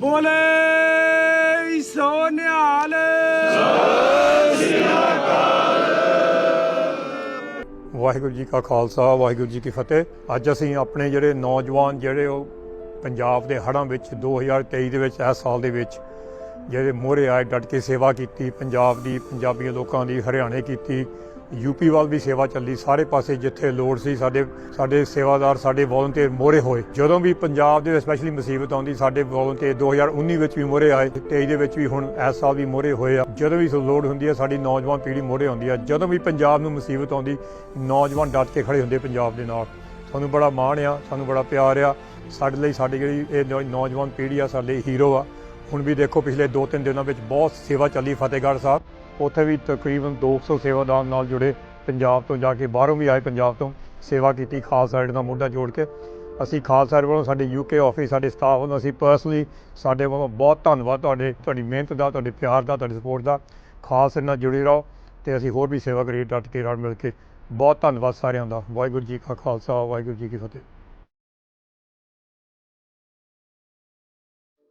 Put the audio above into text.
ਬੋਲੇ ਸੋ ਨਿਹਾਲ ਵਾਹਿਗੁਰੂ ਜੀ ਕਾ ਖਾਲਸਾ, ਵਾਹਿਗੁਰੂ ਜੀ ਕੀ ਫਤਿਹ। ਅੱਜ ਅਸੀਂ ਆਪਣੇ ਜਿਹੜੇ ਨੌਜਵਾਨ ਜਿਹੜੇ ਉਹ ਪੰਜਾਬ ਦੇ ਹੜ੍ਹਾਂ ਵਿੱਚ 2023 ਦੇ ਵਿੱਚ, ਇਸ ਸਾਲ ਦੇ ਵਿੱਚ ਜਿਹੜੇ ਮੋਹਰੇ ਆਏ ਡਟ ਕੇ ਸੇਵਾ ਕੀਤੀ, ਪੰਜਾਬ ਦੀ ਪੰਜਾਬੀ ਲੋਕਾਂ ਦੀ, ਹਰਿਆਣੇ ਕੀਤੀ, ਯੂਪੀ ਵੱਲ ਵੀ ਸੇਵਾ ਚੱਲੀ, ਸਾਰੇ ਪਾਸੇ ਜਿੱਥੇ ਲੋੜ ਸੀ ਸਾਡੇ ਸਾਡੇ ਸੇਵਾਦਾਰ, ਸਾਡੇ ਵੋਲੰਟੀਅਰ ਮੋਹਰੇ ਹੋਏ। ਜਦੋਂ ਵੀ ਪੰਜਾਬ ਦੇ ਸਪੈਸ਼ਲੀ ਮੁਸੀਬਤ ਆਉਂਦੀ, ਸਾਡੇ ਵੋਲੰਟੀਅਰ 2019 ਵਿੱਚ ਵੀ ਮੋਹਰੇ ਆਏ 23 ਦੇ ਵਿੱਚ ਵੀ ਹੁਣ ਇਸ ਸਾਲ ਵੀ ਮੋਹਰੇ ਹੋਏ ਆ। ਜਦੋਂ ਵੀ ਲੋੜ ਹੁੰਦੀ ਹੈ ਸਾਡੀ ਨੌਜਵਾਨ ਪੀੜ੍ਹੀ ਮੋਹਰੇ ਆਉਂਦੀ ਆ। ਜਦੋਂ ਵੀ ਪੰਜਾਬ ਨੂੰ ਮੁਸੀਬਤ ਆਉਂਦੀ, ਨੌਜਵਾਨ ਡਟ ਕੇ ਖੜੇ ਹੁੰਦੇ ਪੰਜਾਬ ਦੇ ਨਾਲ। ਸਾਨੂੰ ਬੜਾ ਮਾਣ ਆ, ਸਾਨੂੰ ਬੜਾ ਪਿਆਰ ਆ। ਸਾਡੇ ਲਈ ਸਾਡੀ ਜਿਹੜੀ ਇਹ ਨੌ- ਨੌਜਵਾਨ ਪੀੜ੍ਹੀ ਆ, ਸਾਡੇ ਹੀਰੋ ਆ। ਹੁਣ ਵੀ ਦੇਖੋ ਪਿਛਲੇ 2-3 ਦਿਨਾਂ ਵਿੱਚ ਬਹੁਤ ਸੇਵਾ ਚੱਲੀ ਫਤਿਹਗੜ੍ਹ ਸਾਹਿਬ। ਉੱਥੇ ਵੀ ਤਕਰੀਬਨ 200 ਸੇਵਾਦਾਰ ਨਾਲ ਜੁੜੇ ਪੰਜਾਬ ਤੋਂ ਜਾ ਕੇ ਬਾਹਰੋਂ ਵੀ ਆਏ ਪੰਜਾਬ ਤੋਂ ਸੇਵਾ ਕੀਤੀ ਖਾਲਸਾ ਏਡ ਦਾ ਮੋਢਾ ਜੋੜ ਕੇ। ਅਸੀਂ ਖਾਲਸਾ ਏਡ ਵੱਲੋਂ ਸਾਡੇ ਯੂਕੇ ਆਫਿਸ, ਸਾਡੇ ਸਟਾਫ ਵੱਲੋਂ ਅਸੀਂ ਪਰਸਨਲੀ ਸਾਡੇ ਵੱਲੋਂ ਬਹੁਤ ਧੰਨਵਾਦ ਤੁਹਾਡੇ, ਤੁਹਾਡੀ ਮਿਹਨਤ ਦਾ, ਤੁਹਾਡੇ ਪਿਆਰ ਦਾ, ਤੁਹਾਡੀ ਸਪੋਰਟ ਦਾ। ਖਾਲਸਾ ਨਾਲ ਜੁੜੇ ਰਹੋ ਤੇ ਅਸੀਂ ਹੋਰ ਵੀ ਸੇਵਾ ਕਰੀਏ, ਡਟ ਕੇ ਰਲ ਮਿਲ ਕੇ। ਬਹੁਤ ਧੰਨਵਾਦ ਸਾਰਿਆਂ ਦਾ। ਵਾਹਿਗੁਰੂ ਜੀ ਕਾ ਖਾਲਸਾ, ਵਾਹਿਗੁਰੂ ਜੀ ਕੀ ਫਤਿਹ।